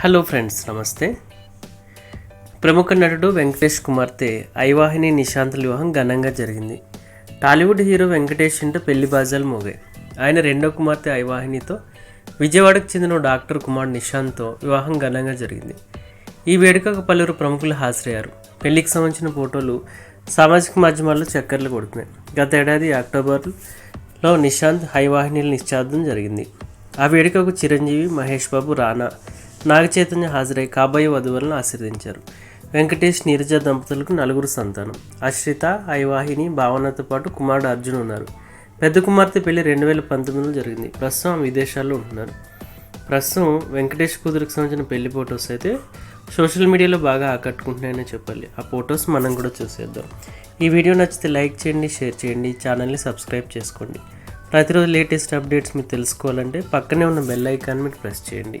Hello friends నమస్తే. ప్రముఖ నటుడు వెంకటేష్ కుమార్తె ఐవాహిని నిశాంతుల వివాహం ఘనంగా జరిగింది. టాలీవుడ్ హీరో వెంకటేష్ ఇంటూ పెళ్ళి బాజాలు మోగాయి. ఆయన రెండో కుమార్తె ఐవాహినితో విజయవాడకు చెందిన డాక్టర్ కుమార్ నిశాంత్తో వివాహం ఘనంగా జరిగింది. ఈ వేడుకకు పలువురు ప్రముఖులు హాజరయ్యారు. పెళ్ళికి సంబంధించిన ఫోటోలు సామాజిక మాధ్యమాల్లో చక్కర్లు కొడుతున్నాయి. గత ఏడాది అక్టోబర్లో నిశాంత్ హైవాహినిల నిశ్చార్థం జరిగింది. ఆ వేడుకకు చిరంజీవి మహేష్ బాబు రానా నాగచైతన్య హాజరై కాబోయే వధువులను ఆశీర్వదించారు. వెంకటేష్ నీరజ దంపతులకు నలుగురు సంతానం. అశ్రిత ఐవాహిని భావనతో పాటు కుమారుడు అర్జున్ ఉన్నారు. పెద్ద కుమార్తె పెళ్ళి రెండు వేల పంతొమ్మిదిలో జరిగింది. ప్రస్తుతం ఆమె విదేశాల్లో ఉంటున్నారు. ప్రస్తుతం వెంకటేష్ కూతురికి సంబంధించిన పెళ్ళి ఫొటోస్ అయితే సోషల్ మీడియాలో బాగా ఆకట్టుకుంటున్నాయని చెప్పాలి. ఆ ఫొటోస్ మనం కూడా చూసేద్దాం. ఈ వీడియో నచ్చితే లైక్ చేయండి షేర్ చేయండి ఛానల్ని సబ్స్క్రైబ్ చేసుకోండి. ప్రతిరోజు లేటెస్ట్ అప్డేట్స్ మీరు తెలుసుకోవాలంటే పక్కనే ఉన్న బెల్ ఐకాన్ మీరు ప్రెస్ చేయండి.